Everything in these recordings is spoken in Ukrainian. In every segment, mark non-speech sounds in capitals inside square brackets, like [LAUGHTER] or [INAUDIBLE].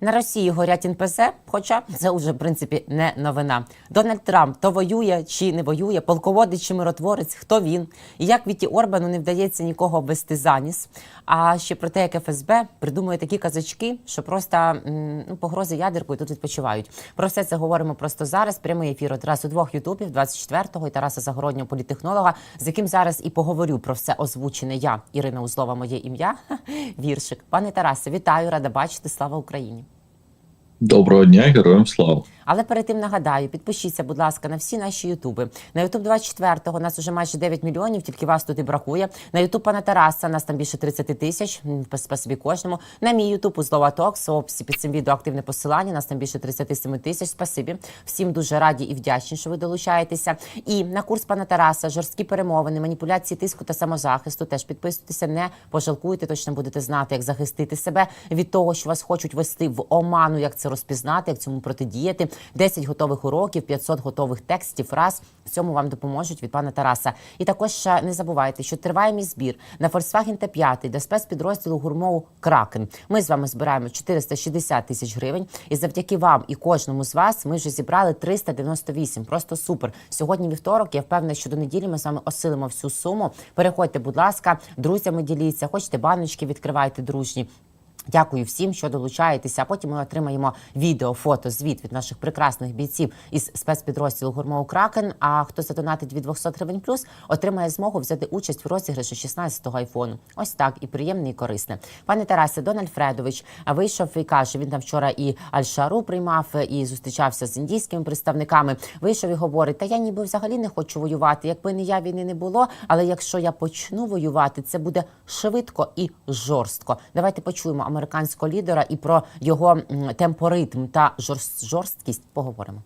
На Росії горять НПЗ, хоча це вже в принципі не новина. Дональд Трамп то воює чи не воює, полководець чи миротворець, хто він, і як Віті Орбану не вдається нікого обвести за ніс. А ще про те, як ФСБ придумує такі казачки, що просто ну, погрози ядеркою тут відпочивають. Про все це говоримо просто зараз. Прямий ефір одразу двох ютубів, 24-го і Тараса Загороднього, політехнолога, з яким зараз і поговорю про все озвучене я, Ірина Узлова, моє ім'я. [LAUGHS] Віршик. Пане Тарасе, вітаю, рада бачити. Слава Україні! Доброго дня, героям слава. Але перед тим нагадаю, підпишіться, будь ласка, на всі наші ютуби. На Ютуб 24-го нас уже майже 9 мільйонів, тільки вас тут і бракує. На Ютуб пана Тараса нас там більше 30 тисяч. Спасибі кожному. На мій Ютуб Узлова Токс, в описі під цим відео активне посилання. Нас там більше 37 тисяч. Спасибі. Всім дуже раді і вдячні, що ви долучаєтеся. І на курс пана Тараса, жорсткі перемовини, маніпуляції тиску та самозахисту. Теж підписуйтеся, не пожалкуйте. Точно будете знати, як захистити себе від того, що вас хочуть вести в оману, як це розпізнати, як цьому протидіяти. 10 готових уроків, 500 готових текстів, фраз. В цьому вам допоможуть від пана Тараса. І також не забувайте, що триває мій збір на Volkswagen T5 для спецпідрозділу гурмову Кракен. Ми з вами збираємо 460 тисяч гривень. І завдяки вам і кожному з вас ми вже зібрали 398. Просто супер. Сьогодні вівторок. Я впевнена, що до неділі ми з вами осилимо всю суму. Переходьте, будь ласка, друзями діліться. Хочете баночки, відкривайте дружні. Дякую всім, що долучаєтеся. А потім ми отримаємо відео, фото, звіт від наших прекрасних бійців із спецпідрозділу Гурмоу Кракен. А хто задонатить від 200 гривень плюс, отримає змогу взяти участь в розіграші 16-го айфону. Ось так і приємне, і корисне. Пане Тарасе, Дональд Фредович вийшов і каже: він там вчора і Аль-Шару приймав, і зустрічався з індійськими представниками. Вийшов і говорить: Та я ніби взагалі не хочу воювати. Якби не я війни не було. Але якщо я почну воювати, це буде швидко і жорстко. Давайте почуємо американського лідера і про його темпоритм та жорст- жорсткість поговоримо.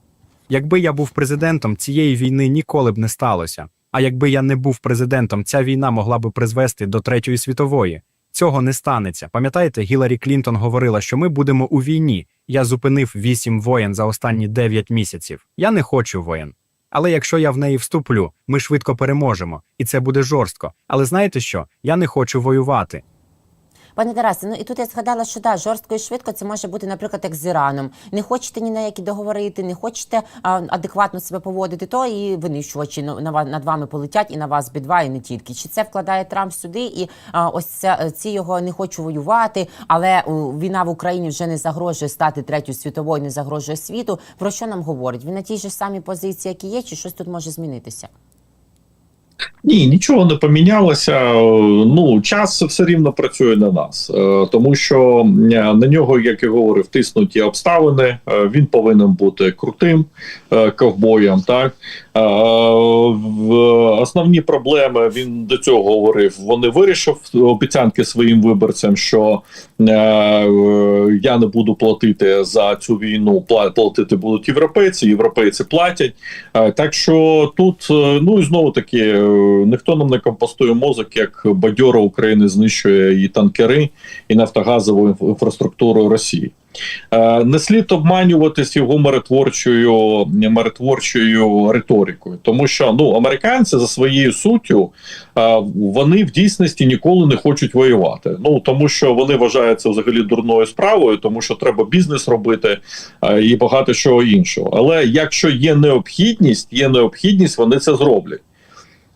Якби я був президентом, цієї війни ніколи б не сталося. А якби я не був президентом, ця війна могла б призвести до третьої світової. Цього не станеться. Пам'ятаєте, Гіларі Клінтон говорила, що ми будемо у війні. Я зупинив вісім воєн за останні дев'ять місяців. Я не хочу воєн. Але якщо я в неї вступлю, ми швидко переможемо, і це буде жорстко. Але знаєте що? Я не хочу воювати. Пане Тарасе, ну і тут я згадала, що да, жорстко і швидко це може бути, наприклад, як з Іраном. Не хочете ні на які договори йти, не хочете а, адекватно себе поводити, то і винищувачі на, на над вами полетять і на вас бідва, і не тільки. Чи це вкладає Трамп сюди? І а, ось це, ці його не хочу воювати, але війна в Україні вже не загрожує стати третьою світовою, не загрожує світу. Про що нам говорить? Він на тій же самій позиції, як і є, чи щось тут може змінитися? Ні, нічого не помінялося. Ну, час все рівно працює на нас, Е, тому що е, на нього, як я говорив, тиснуті обставини. Е, Він повинен бути крутим ковбоєм. Так основні проблеми він до цього говорив. Вони вирішив обіцянки своїм виборцям, що е, е, я не буду платити за цю війну. Платити будуть європейці. Європейці платять. Е, Так що тут, е, ну і знову таки, е, ніхто нам не компостує мозок, як бадьора України знищує і танкери, і нафтогазову інфраструктуру Росії. Е, Не слід обманюватись його миротворчою, миротворчою риторикою, тому що ну американці за своєю суттю е, вони в дійсності ніколи не хочуть воювати. Ну тому що вони вважають це взагалі дурною справою, тому що треба бізнес робити е, і багато чого іншого. Але якщо є необхідність, є необхідність, вони це зроблять.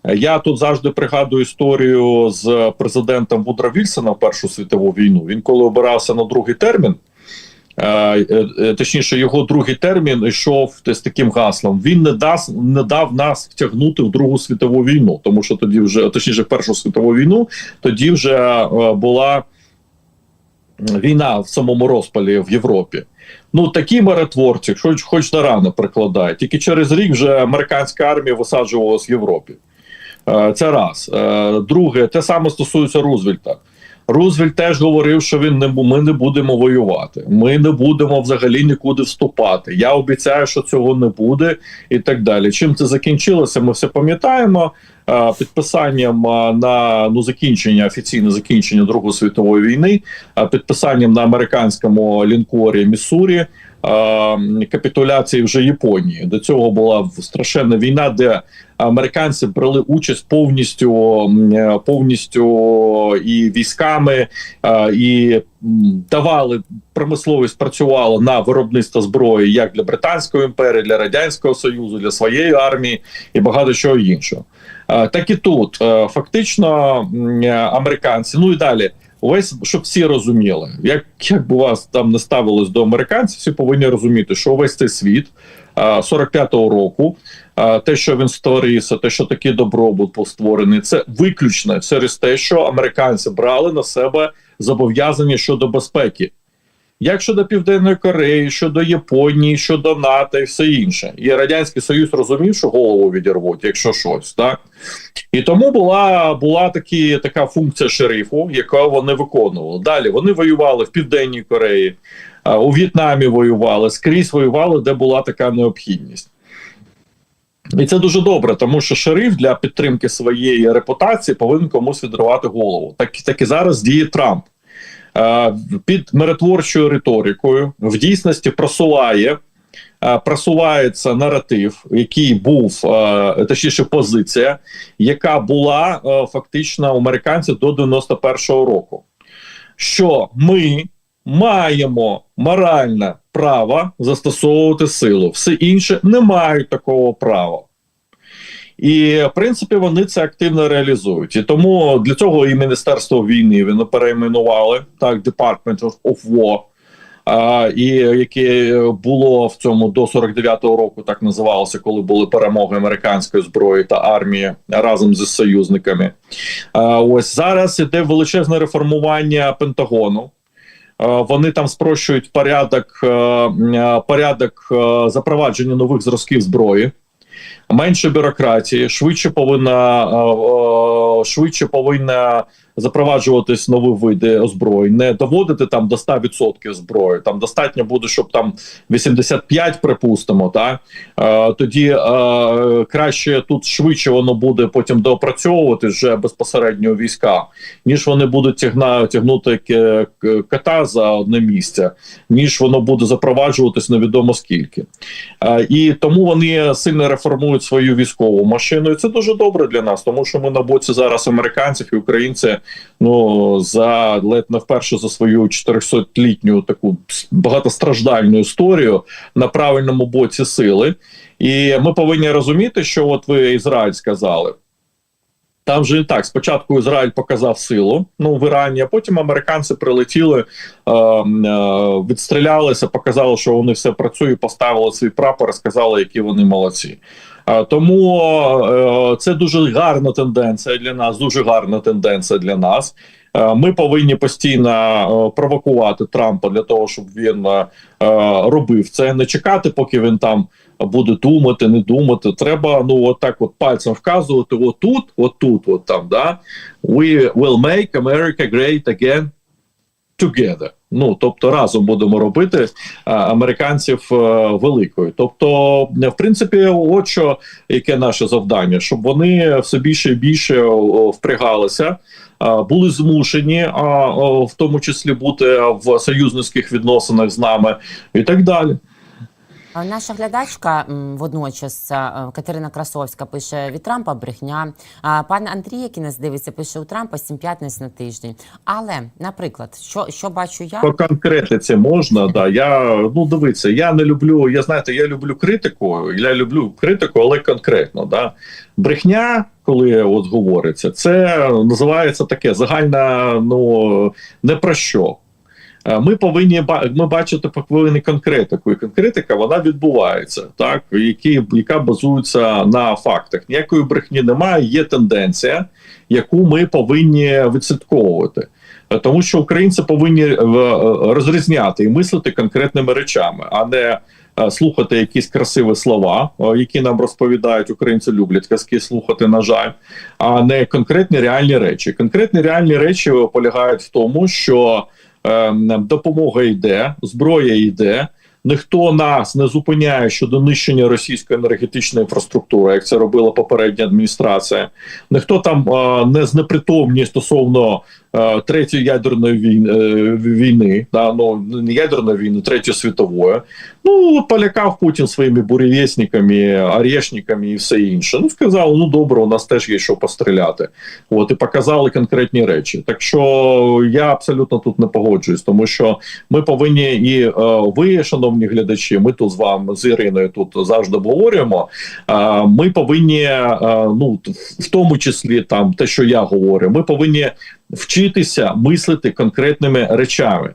Я тут завжди пригадую історію з президентом Вудро Вільсона в Першу світову війну. Він коли обирався на другий термін. Е, е, Точніше, його другий термін йшов з таким гаслом: він не дасть не дав нас втягнути в Другу світову війну, тому що тоді вже точніше, Першу світову війну, тоді вже е, була війна в самому розпалі в Європі. Ну такі миротворці, хоч хоч на рано прикладають. Тільки через рік вже американська армія висаджувалась в Європі. Це раз. Друге, те саме стосується Рузвельта. Рузвельт теж говорив, що він не ми не будемо воювати. Ми не будемо взагалі нікуди вступати. Я обіцяю, що цього не буде, і так далі. Чим це закінчилося? Ми все пам'ятаємо. Підписанням на ну закінчення офіційне закінчення Другої світової війни, підписанням на американському лінкорі Міссурі. Капітуляції вже Японії. До цього була страшенна війна, де американці брали участь повністю е, повністю і військами, і давали промисловість працювала на виробництво зброї як для британської імперії, для радянського союзу, для своєї армії і багато чого іншого. Так і тут Е, фактично е, американці, ну і далі. Увесь, щоб всі розуміли, як, як би вас там не ставилось до американців, всі повинні розуміти, що увесь цей світ е, 45-го року, те, що він створився, те, що такий добробут був створений, це виключно через те, що американці брали на себе зобов'язання щодо безпеки. Як щодо Південної Кореї, щодо Японії, щодо НАТО і все інше. І Радянський Союз розумів, що голову відірвуть, якщо щось, так? І тому була, була такі, така функція шерифу, яку вони виконували. Далі вони воювали в Південній Кореї, у В'єтнамі воювали, скрізь воювали, де була така необхідність. І це дуже добре, тому що шериф для підтримки своєї репутації повинен комусь відривати голову. Так, так і зараз діє Трамп. Е, Під миротворчою риторикою в дійсності просуває. е, Просувається наратив, який був е, точніше позиція, яка була фактично у американців до 91-го року. Що ми маємо моральне право застосовувати силу, все інше не мають такого права. І в принципі вони це активно реалізують. І тому для цього і Міністерство війни вони перейменували так Department of, War, а, і яке було в цьому до 49-го року, так називалося, коли були перемоги американської зброї та армії разом зі союзниками. А, ось зараз іде величезне реформування Пентагону. Вони там спрощують порядок, е, е, порядок е, запровадження нових зразків зброї менше бюрократії, швидше повинна е, е, швидше повинна запроваджуватись нові види озброєнь, не доводити там до 100% зброї. Там достатньо буде, щоб там 85, припустимо, так е, тоді е, краще тут швидше воно буде потім доопрацьовувати вже безпосередньо війська, ніж вони будуть тягна, тягнути кота за одне місце, ніж воно буде запроваджуватись невідомо скільки. Е, І тому вони сильно реформують свою військову машину. І це дуже добре для нас, тому що ми на боці зараз американців і українці ну за ледь не вперше за свою 400-літню таку багатостраждальну історію на правильному боці сили. І ми повинні розуміти, що от ви Ізраїль сказали. Там же і так спочатку Ізраїль показав силу ну в Ірані, а потім американці прилетіли, е, е, відстрілялися, показали, що вони все працює, поставили свій прапор, сказали, які вони молодці. Е, тому е, це дуже гарна тенденція для нас. Дуже гарна тенденція для нас. Е, Ми повинні постійно провокувати Трампа для того, щоб він робив це, не чекати, поки він там буде думати, не думати. Треба ну от так от пальцем вказувати. Отут, отут, от там, да we will make America great again together. Ну тобто разом будемо робити а, американців а, великою. Тобто, в принципі, от що яке наше завдання, щоб вони все більше і більше впрягалися. Були змушені, а, в тому числі бути в союзницьких відносинах з нами, і так далі. А Наша глядачка водночас е, Катерина Красовська пише від Трампа брехня. Пан Андрій, який нас дивиться, пише у Трампа сім п'ятниць на тиждень. Але, наприклад, що, що бачу я? По конкретиці можна, да. Я ну дивіться, я не люблю. Я знаєте, я люблю критику. Я люблю критику, але конкретно. Да. Брехня, коли от говориться, це називається таке загальна, ну не про що. Е, Ми повинні ми бачити повинні конкретику, і конкретика вона відбувається, так які, яка базується на фактах. Ніякої брехні немає. Є тенденція, яку ми повинні відслідковувати. Е, Тому що українці повинні е, розрізняти і мислити конкретними речами, а не слухати якісь красиві слова, які нам розповідають. Українці люблять казки слухати, на жаль, а не конкретні реальні речі. Конкретні реальні речі полягають в тому, що допомога йде, зброя йде. Ніхто нас не зупиняє щодо нищення російської енергетичної інфраструктури, як це робила попередня адміністрація. Ніхто там е, не знепритомні стосовно третьої ядерної війни, е, війни да, ну не ядерної війни, третьої світової. Ну полякав Путін своїми буревісниками, орешниками і все інше. Ну сказав, ну добре, у нас теж є що постріляти. От і показали конкретні речі. Так що я абсолютно тут не погоджуюсь, тому що ми повинні і е, ви, шановні глядачі, ми тут з вами з Іриною тут завжди обговорюємо. Е, ми повинні, е, ну в тому числі там те, що я говорю, ми повинні вчитися мислити конкретними речами,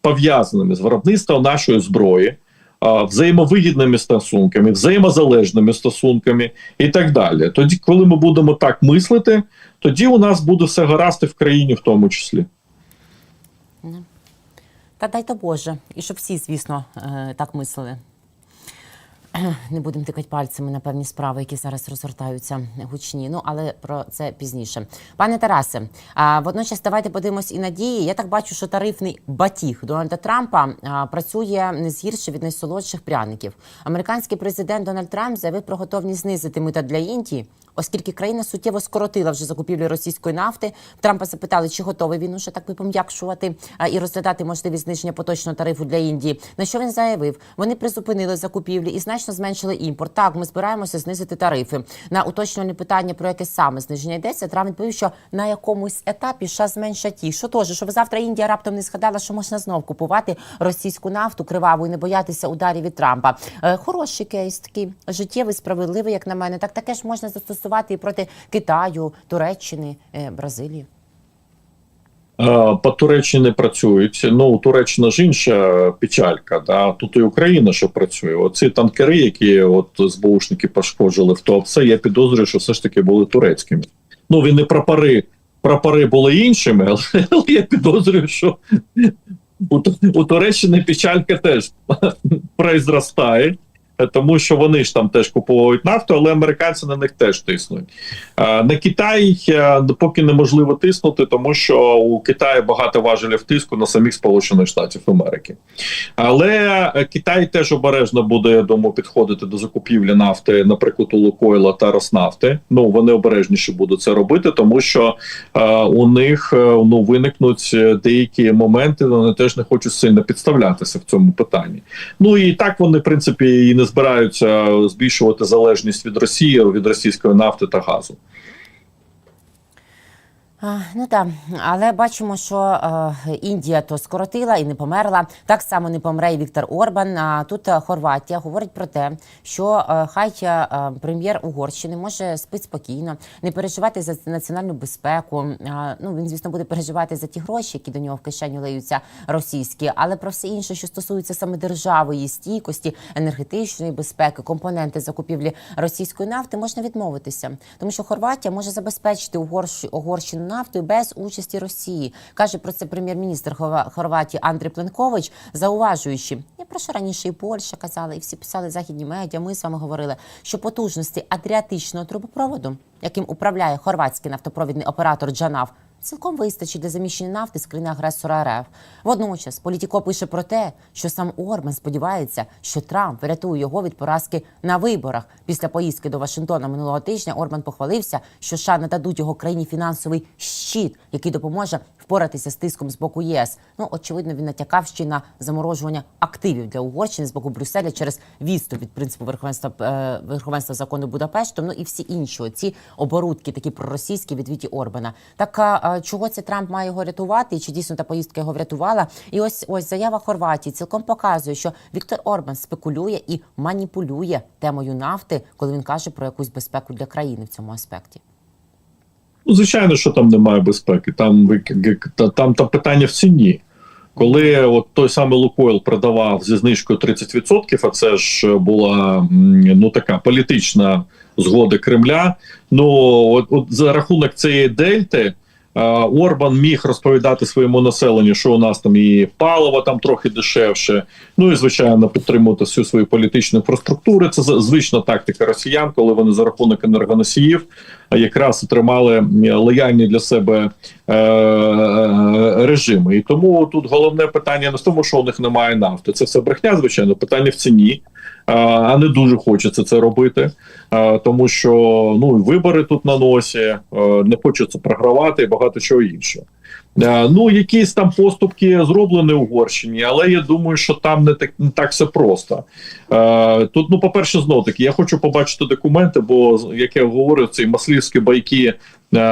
пов'язаними з виробництвом нашої зброї. Взаємовигідними стосунками, взаємозалежними стосунками і так далі. Тоді, коли ми будемо так мислити, тоді у нас буде все гаразд і в країні, в тому числі. Та дай то Боже, і щоб всі, звісно, е, так мислили. [CLEARS THROAT] Не будемо тикати пальцями на певні справи, які зараз розгортаються гучні. Ну але про це пізніше. Пане Тарасе, а водночас давайте подивимось і надії. Я так бачу, що тарифний батіг Дональда Трампа працює не згірше від найсолодших пряників. Американський президент Дональд Трамп заявив про готовність знизити мита для Індії. Оскільки країна суттєво скоротила вже закупівлю російської нафти, Трампа запитали, чи готовий він уже так би пом'якшувати і розглядати можливість зниження поточного тарифу для Індії. На що він заявив? Вони призупинили закупівлі і значно зменшили імпорт. Так, ми збираємося знизити тарифи. На уточнювальне питання про яке саме зниження йдеться. Трамп відповів, що на якомусь етапі США зменшать їх. Що теж, щоб завтра Індія раптом не згадала, що можна знов купувати російську нафту криваву і не боятися ударів від Трампа. Е, хороший кейс, такий життєвий, справедливий, як на мене. Так таке ж можна застосувати і проти Китаю, Туреччини, е, Бразилії. Е, По Туреччині працюють. Ну, Туреччина ж інша печалька. Да? Тут і Україна що працює. Оці танкери, які от СБУшники пошкоджили в ТОП, я підозрюю, що все ж таки були турецькими. Ну, він не прапори, прапори були іншими, але, але я підозрюю, що у, у Туреччини печалька теж [LAUGHS] произростає. Тому що вони ж там теж купують нафту, але американці на них теж тиснуть. На Китай е, поки неможливо тиснути, тому що у Китаї багато важелів тиску на самих Сполучених Штатів Америки. Але е, Китай теж обережно буде, я думаю, підходити до закупівлі нафти, наприклад, у Лукойла та Роснафти. Ну вони обережніше будуть це робити, тому що е, у них ну виникнуть деякі моменти. Вони теж не хочуть сильно підставлятися в цьому питанні. Ну і так вони, в принципі, і не збираються збільшувати залежність від Росії від російської нафти та газу. А, Ну так, але бачимо, що е, Індія то скоротила і не померла. Так само не помре і Віктор Орбан. А тут е, Хорватія говорить про те, що е, хай е, прем'єр Угорщини може спити спокійно, не переживати за національну безпеку. А, ну він, звісно, буде переживати за ті гроші, які до нього в кишеню лиються російські, але про все інше, що стосується саме держави, її стійкості, енергетичної безпеки, компоненти закупівлі російської нафти, можна відмовитися, тому що Хорватія може забезпечити Угорщ- Угорщину нафтою без участі Росії. каже про це прем'єр-міністр Хорватії Андрій Пленкович, зауважуючи, я про що раніше і Польща казала, і всі писали західні медіа. Ми з вами говорили, що потужності адріатичного трубопроводу, яким управляє хорватський нафтопровідний оператор Джанав. Цілком вистачить для заміщення нафти з країни агресора РФ. Водночас Політіко пише про те, що сам Орбан сподівається, що Трамп врятує його від поразки на виборах. Після поїздки до Вашингтона минулого тижня Орбан похвалився, що США нададуть його країні фінансовий щит, який допоможе впоратися з тиском з боку ЄС. Ну очевидно, він натякав ще на заморожування активів для Угорщини з боку Брюсселя через відступ від принципу верховенства е, верховенства закону Будапештом. Ну і всі інші ці оборудки, такі проросійські від Віті Орбана. Так а, чого це Трамп має його рятувати? І чи дійсно та поїздка його врятувала? І ось ось заява Хорватії цілком показує, що Віктор Орбан спекулює і маніпулює темою нафти, коли він каже про якусь безпеку для країни в цьому аспекті. Ну, звичайно, що там немає безпеки. Там г- там питання в ціні. Коли от той самий Лукойл продавав зі знижкою 30%, а це ж була ну така політична згода Кремля. Ну от, от за рахунок цієї дельти. Е, Орбан міг розповідати своєму населенню, що у нас там і паливо там трохи дешевше. Ну і звичайно підтримувати всю свою політичну інфраструктуру. Це звична тактика росіян, коли вони за рахунок енергоносіїв якраз отримали лояльні для себе е, е, режими. І тому тут головне питання не в тому, що у них немає нафти. Це все брехня, звичайно, питання в ціні. А, не дуже хочеться це робити, тому що ну вибори тут на носі, е, не хочеться програвати і багато чого іншого. Е, Ну, якісь там поступки зроблені в Угорщині, але я думаю, що там не так не так все просто. Е, Тут, ну, по-перше, знов таки, я хочу побачити документи, бо як я говорю, ці маслівські байки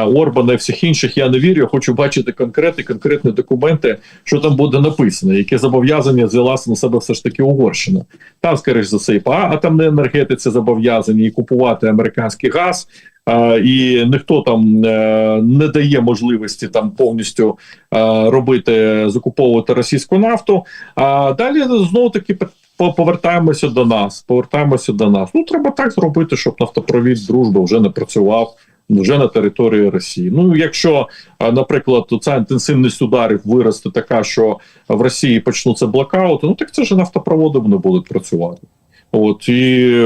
Орбана і всіх інших я не вірю. Я хочу бачити конкретні конкретні документи, що там буде написано, яке зобов'язання взяла на себе все ж таки Угорщина. Там, скоріш за все, і по атомній енергетиці зобов'язані і купувати американський газ. А, і ніхто там е, не дає можливості там повністю е, робити закуповувати російську нафту. А далі знову таки повертаємося до нас. Повертаємося до нас. Ну треба так зробити, щоб нафтопровід дружби вже не працював. Вже на території Росії. Ну, якщо, наприклад, ця інтенсивність ударів виросте така, що в Росії почнуться блокаути, ну так це ж нафтопроводи не будуть працювати. От і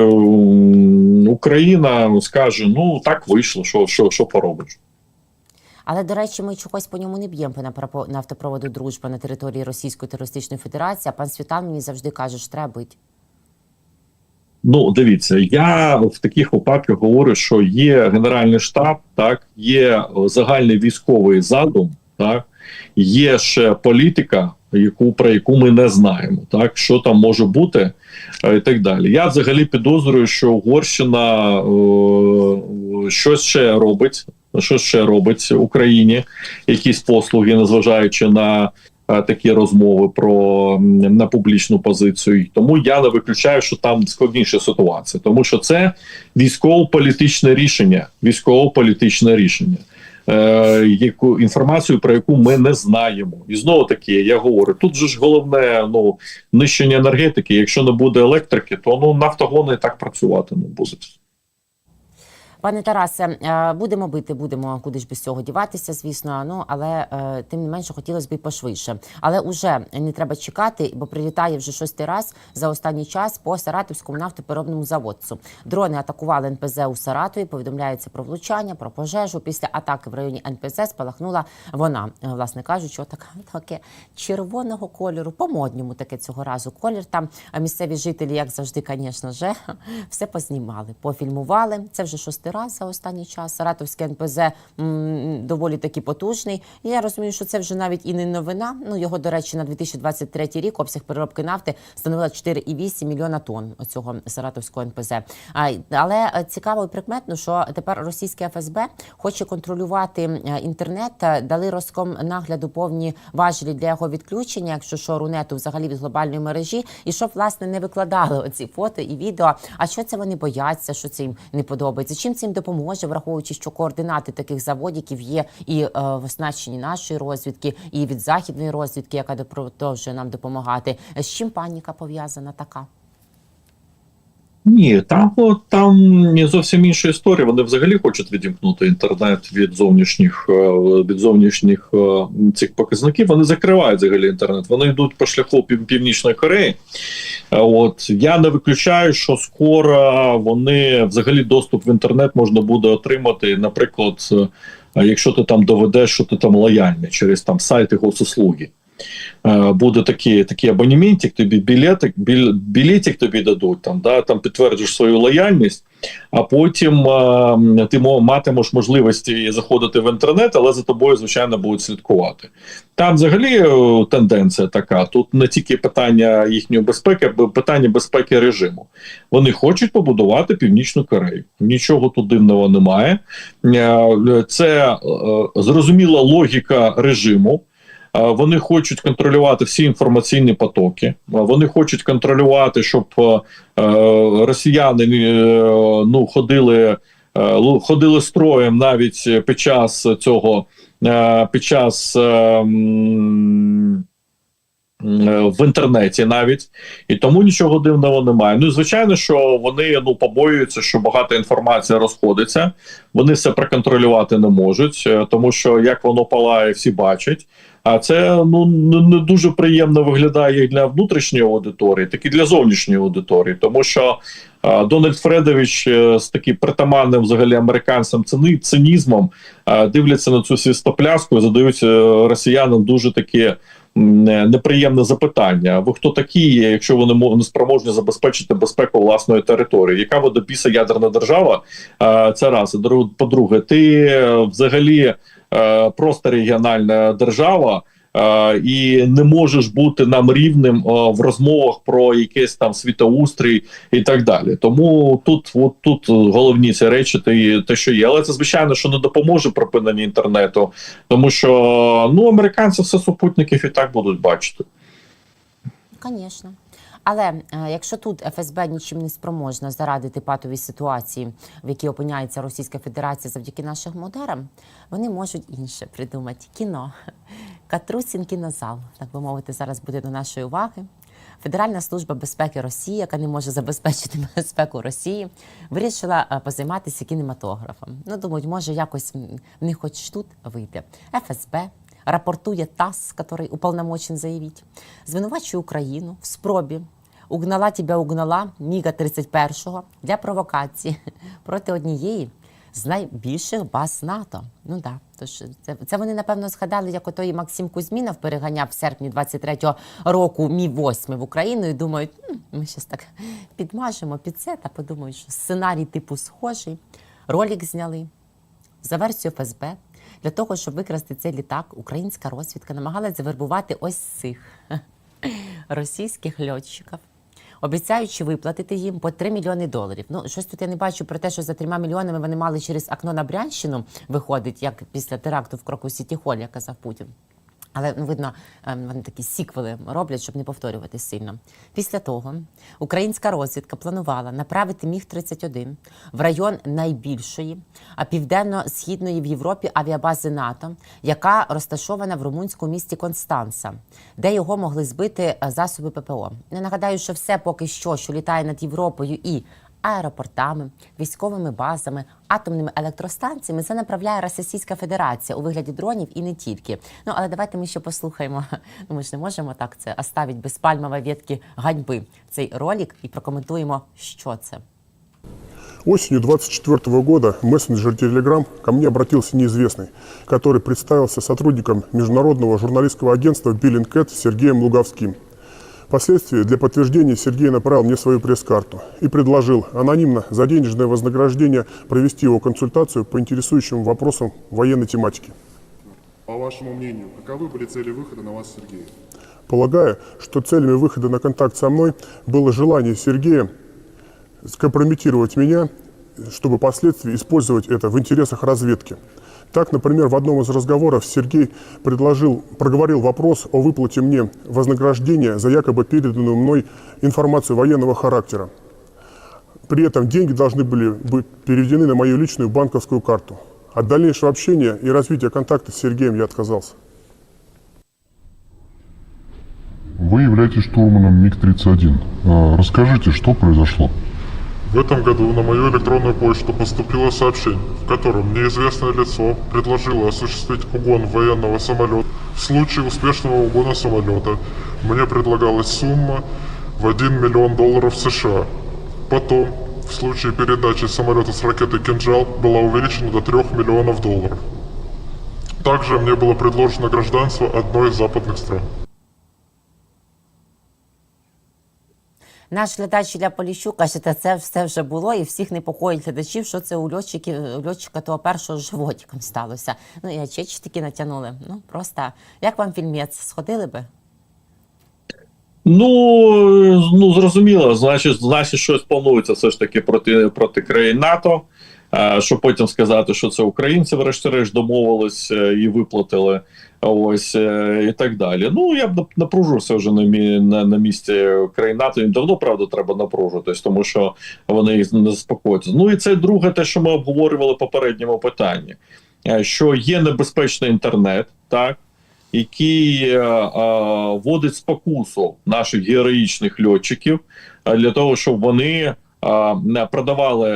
Україна скаже: ну так вийшло, що, що, що поробиш. Але до речі, ми чогось по ньому не б'ємо по нафтопроводу дружба на території Російської терористичної федерації. А пан Світан мені завжди каже, що треба бити. Ну, дивіться, я в таких випадках говорю, що є генеральний штаб, так є загальний військовий задум, так є ще політика, яку про яку ми не знаємо, так що там може бути, е, і так далі. Я взагалі підозрюю, що Угорщина е, щось ще робить. Що ще робить Україні якісь послуги, незважаючи на е, такі розмови про на публічну позицію. Тому я не виключаю, що там складніша ситуація, тому що це військово-політичне рішення. Військово-політичне рішення. Е, яку інформацію про яку ми не знаємо, і знову таки я говорю: тут же ж головне ну нищення енергетики. Якщо не буде електрики, то ну нафтогони і так працювати не будуть. Пане Тарасе, е, будемо бити, будемо куди ж без цього діватися, звісно. Ну але е, тим не менше хотілося б пошвидше. Але уже не треба чекати, бо прилітає вже шостий раз за останній час по Саратовському нафтопереробному заводцу. Дрони атакували НПЗ у Саратові. Повідомляється про влучання, про пожежу. Після атаки в районі НПЗ спалахнула вона, е, власне кажучи, така таке червоного кольору, по модньому таке цього разу колір. Там місцеві жителі, як завжди, звісно ж, [LAUGHS] все познімали, пофільмували. Це вже шостий раз за останній час. Саратовське НПЗ м, доволі таки потужний. І я розумію, що це вже навіть і не новина. Ну його, до речі, на 2023 рік обсяг переробки нафти становила 4,8 мільйона тонн оцього Саратовського НПЗ. А, але цікаво і прикметно, що тепер російське ФСБ хоче контролювати е, інтернет. Дали Роском нагляду повні важелі для його відключення, якщо що рунету взагалі від глобальної мережі, і щоб власне не викладали оці фото і відео. А що це вони бояться, що це їм не подобається? Чим їм допоможе, враховуючи, що координати таких заводів є і е, в оснащенні нашої розвідки, і від західної розвідки, яка продовжує нам допомагати. З чим паніка пов'язана така? Ні, там от, там зовсім інша історія. Вони взагалі хочуть відімкнути інтернет від зовнішніх е, від зовнішніх е, цих показників. Вони закривають взагалі інтернет. Вони йдуть по шляху Пів- Північної Кореї. Е, От я не виключаю, що скоро вони взагалі доступ в інтернет можна буде отримати, наприклад, якщо ти там доведеш, що ти там лояльний через там сайти госуслуги. Е, буде такий, такий абонементик, тобі білетик, біл, білетик тобі дадуть, там, да, там підтверджуєш свою лояльність, а потім е, ти матимеш можливості заходити в інтернет, але за тобою, звичайно, будуть слідкувати. Там взагалі е, тенденція така. Тут не тільки питання їхньої безпеки, а питання безпеки режиму. Вони хочуть побудувати Північну Корею. Нічого тут дивного немає. Це зрозуміла логіка режиму. Е, Вони хочуть контролювати всі інформаційні потоки. Е, Вони хочуть контролювати, щоб е, росіяни ну ходили, ходили строєм навіть під час цього під час. В інтернеті навіть і тому нічого дивного немає. Ну і звичайно, що вони ну побоюються, що багато інформації розходиться. Вони все проконтролювати не можуть, е, тому що як воно палає, всі бачать. А це ну не дуже приємно виглядає як для внутрішньої аудиторії, так і для зовнішньої аудиторії, тому що е, Дональд Фредович е, з таким притаманним взагалі американцям цині, цинізмом е, дивляться на цю свістопляску і задають е, росіянам дуже такі. Неприємне запитання. Ви хто такі, якщо вони не спроможні забезпечити безпеку власної території? Яка водопіса ядерна держава? Це раз. І друг- По-друге, ти е, взагалі е, просто регіональна держава. Е, І не можеш бути нам рівним е, в розмовах про якийсь там світоустрій і так далі. Тому тут, от тут головні ці речі, те, те, що є. Але це звичайно, що не допоможе припиненню інтернету, тому що ну американці все супутників і так будуть бачити. Звісно. Але е, якщо тут ФСБ нічим не спроможна зарадити патовій ситуації, в якій опиняється Російська Федерація завдяки нашим ударам, вони можуть інше придумати кіно. Катрусін кінозал, так би мовити, зараз буде до нашої уваги. Федеральна служба безпеки Росії, яка не може забезпечити [LAUGHS] безпеку Росії, вирішила е, позайматися кінематографом. Ну, думають, може, якось в них хоч тут вийде. ФСБ рапортує ТАСС, который уполномочен заявить, звинувачує Україну в спробі угнала тебе угнала Міга 31-го для провокації [LAUGHS] проти однієї з найбільших баз НАТО. Ну да, тож це, це вони напевно згадали, як отой Максим Кузьмінов переганяв в серпні 23-го року Мі 8 в Україну і думають, ми щось так підмажемо під це та подумають, що сценарій типу схожий. Ролик зняли за версією ФСБ. Для того, щоб викрасти цей літак, українська розвідка намагалась завербувати ось цих [LAUGHS] російських льотчиків, обіцяючи виплатити їм по 3 мільйони доларів. Ну, щось тут я не бачу про те, що за 3 мільйонами вони мали через окно на Брянщину виходить, як після теракту в Кроку Сіті Холі, як казав Путін. Але ну, видно, ем, вони такі сіквели роблять, щоб не повторювати сильно. Після того українська розвідка планувала направити міг 31 в район найбільшої, а південно-східної в Європі авіабази НАТО, яка розташована в румунському місті Констанца, де його могли збити е, засоби ППО. Я нагадаю, що все поки що, що літає над Європою і аеропортами, військовими базами, атомними електростанціями це направляє Російська Федерація у вигляді дронів і не тільки. Ну але давайте ми ще послухаємо. [LAUGHS] Ну ми ж не можемо так це оставити без пальмової ветки ганьби цей ролик і прокоментуємо, що це. Осенью 24 года в мессенджере Telegram ко мне обратился неизвестный, который представился сотрудником международного журналистского агентства Billingcat Сергеем Луговским. Впоследствии для подтверждения Сергей направил мне свою пресс-карту и предложил анонимно за денежное вознаграждение провести его консультацию по интересующим вопросам военной тематики. По вашему мнению, каковы были цели выхода на вас Сергея? Полагаю, что целями выхода на контакт со мной было желание Сергея скомпрометировать меня, чтобы впоследствии использовать это в интересах разведки. Так, например, в одном из разговоров Сергей предложил, проговорил вопрос о выплате мне вознаграждения за якобы переданную мной информацию военного характера. При этом деньги должны были быть переведены на мою личную банковскую карту. От дальнейшего общения и развития контакта с Сергеем я отказался. Вы являетесь штурманом МиГ-31. А, Расскажите, что произошло? В этом году на мою электронную почту поступило сообщение, в котором неизвестное лицо предложило осуществить угон военного самолета. В случае успешного угона самолета мне предлагалась сумма в 1 миллион долларов США. Потом, в случае передачи самолета с ракетой «Кинжал» была увеличена до 3 миллионов долларов. Также мне было предложено гражданство одной из западных стран. Наш глядач Ілля Поліщук каже, та це все вже було, і всіх непокоїть глядачів, що це у льотчиків, у льотчика того першого животиком сталося. Ну і очечі такі натягнули. Ну просто як вам фільмець? Сходили би? Ну, ну зрозуміло, значить, значить, щось планується все ж таки проти, проти країн НАТО. Щоб потім сказати, що це українці, врешті-решт, домовились е, і виплатили. Ось е, і так далі. Ну я б нап- напружився вже на мі на, на місці країн НАТО. Їм давно правда треба напружитись, тому що вони їх не заспокоюються. Ну і це друге, те, що ми обговорювали в попередньому питанні, е, що є небезпечний інтернет, так який е, е, вводить спокусу наших героїчних льотчиків для того, щоб вони продавали,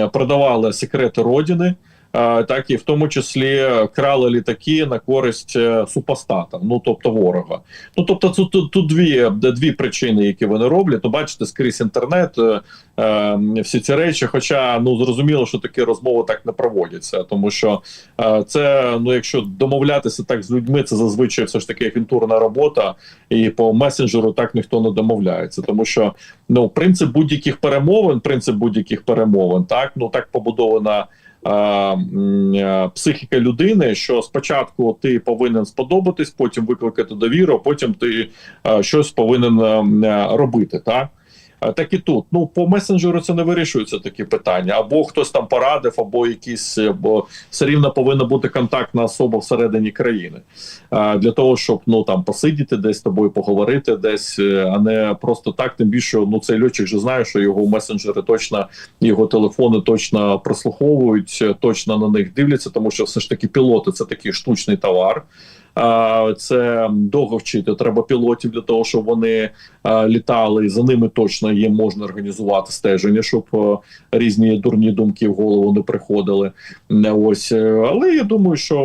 е, продавали секрети родини. Е, Так і в тому числі крали літаки на користь е, супостата, ну тобто ворога. Ну тобто, тут, тут, тут дві, дві причини, які вони роблять. Ну, бачите, скрізь інтернет, е, е, всі ці речі. Хоча ну зрозуміло, що такі розмови так не проводяться, тому що е, це ну, якщо домовлятися так з людьми, це зазвичай все ж таки агентурна робота, і по месенджеру так ніхто не домовляється, тому що ну принцип будь-яких перемовин, принцип будь-яких перемовин, так ну так побудована психіка людини, що спочатку ти повинен сподобатись, потім викликати довіру, потім ти е, щось повинен е, е, робити. Так? Так і тут. Ну по месенджеру це не вирішуються такі питання. Або хтось там порадив, або якісь, або все рівно повинна бути контактна особа всередині країни для того, щоб ну там посидіти десь з тобою, поговорити десь, е, а не просто так. Тим більше ну цей льотчик же знає, що його месенджери точно його телефони точно прослуховують, точно на них дивляться, тому що все ж таки пілоти це такий штучний товар. Це довго вчити. Треба пілотів для того, щоб вони літали. І за ними точно є можна організувати стеження, щоб різні дурні думки в голову не приходили. Ось, е, але я думаю, що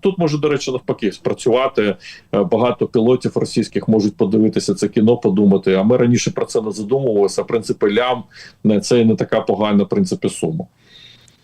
тут може до речі навпаки спрацювати. Е, Багато пілотів російських можуть подивитися це кіно, подумати. А ми раніше про це не задумувалися. В принципі, лям це не така погана в принципі сума.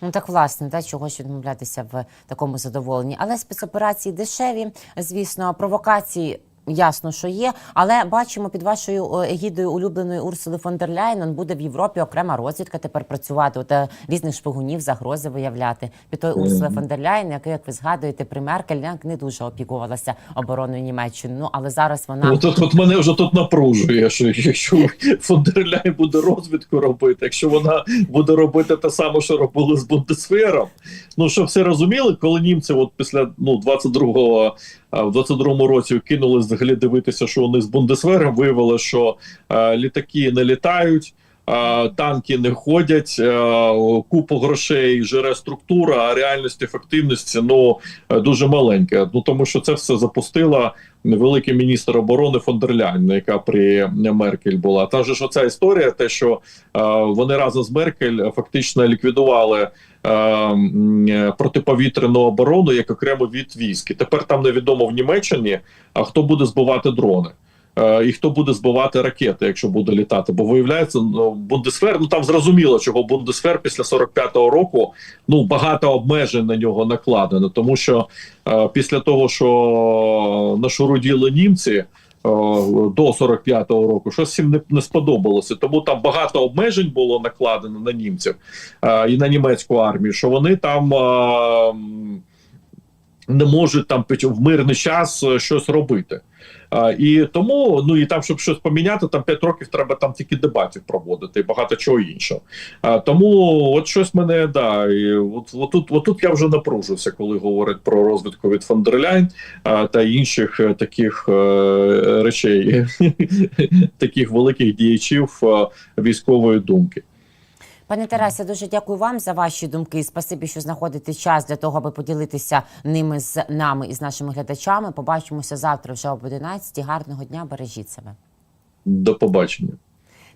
Ну так власне, та чогось відмовлятися в такому задоволенні. Але спецоперації дешеві, звісно, провокації. Ясно, що є, але бачимо під вашою е, егідою улюбленої Урсули фон дер Ляйн буде в Європі окрема розвідка тепер працювати, от е, різних шпигунів, загрози виявляти. Під той Урсули фон дер Ляйн, яка, як ви згадуєте, при Меркель не дуже опікувалася обороною Німеччини. Ну але зараз вона От, от, от мене вже тут напружує, що якщо фон дер Ляйн буде розвідку робити, якщо вона буде робити те саме, що робили з Бундесфером. Ну щоб всі розуміли, коли німці, от після ну 22-го, а, в 22-му році кинули взагалі дивитися, що вони з Бундесфером виявили, що е, літаки не літають. е, Танки не ходять, е, купу грошей жере структура, а реальність ефективності ну е, дуже маленька. Ну тому що це все запустила великий міністр оборони фон дер яка при Меркель була. Та ж оця історія, те, що е, вони разом з Меркель фактично ліквідували е, е, протиповітряну оборону як окремо від військ. І тепер там невідомо в Німеччині, а хто буде збивати дрони. Е, І хто буде збивати ракети, якщо буде літати? Бо виявляється, ну, Бундесфер, ну там зрозуміло, чого Бундесфер після 45-го року ну багато обмежень на нього накладено, тому що е, після того, що нашуруділи німці е, до 45-го року, щось їм не, сподобалося. Тому там багато обмежень було накладено на німців е, і на німецьку армію, що вони там. е, не можуть там в мирний час е, щось робити. І тому, ну і там, щоб щось поміняти, там 5 років треба там тільки дебатів проводити і багато чого іншого. Тому от щось мене да, і от, от, тут, я вже напружився, коли говорять про розвідку від фон дер Ляйн а, та інших е, таких е, речей, [LAUGHS] таких великих діячів е, військової думки. Пане Тарасе, дуже дякую вам за ваші думки. Спасибі, що знаходите час для того, аби поділитися ними з нами і з нашими глядачами. Побачимося завтра вже об 11. Гарного дня, бережіть себе. До побачення.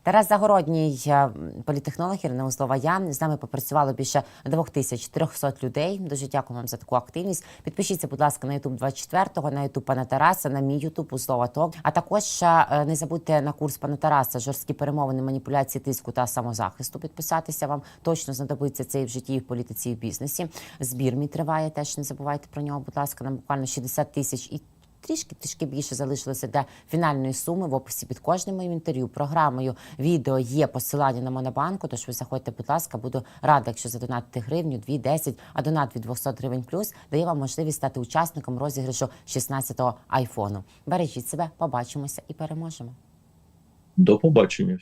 Тарас Загородній, е, політехнолог Ірина Узлова. Я з нами попрацювало більше 2300 людей. Дуже дякую вам за таку активність. Підпишіться, будь ласка, на Ютуб 24-го, на Ютуб пана Тараса, на мій Ютуб Узлова Ток. А також е, не забудьте на курс пана Тараса жорсткі перемовини, маніпуляції, тиску та самозахисту. Підписатися вам точно знадобиться це і в житті, і в політиці, і в бізнесі. Збір мій триває. Теж не забувайте про нього. Будь ласка, нам буквально 60 тисяч і трішки трішки більше залишилося для фінальної суми в описі під кожним моїм інтерв'ю, програмою, відео є посилання на Монобанку. Тож ви заходьте, будь ласка, буду рада, якщо задонатите гривню, 2, 10, а донат від 200 гривень плюс дає вам можливість стати учасником розіграшу 16-го айфону. Бережіть себе, побачимося і переможемо. До побачення.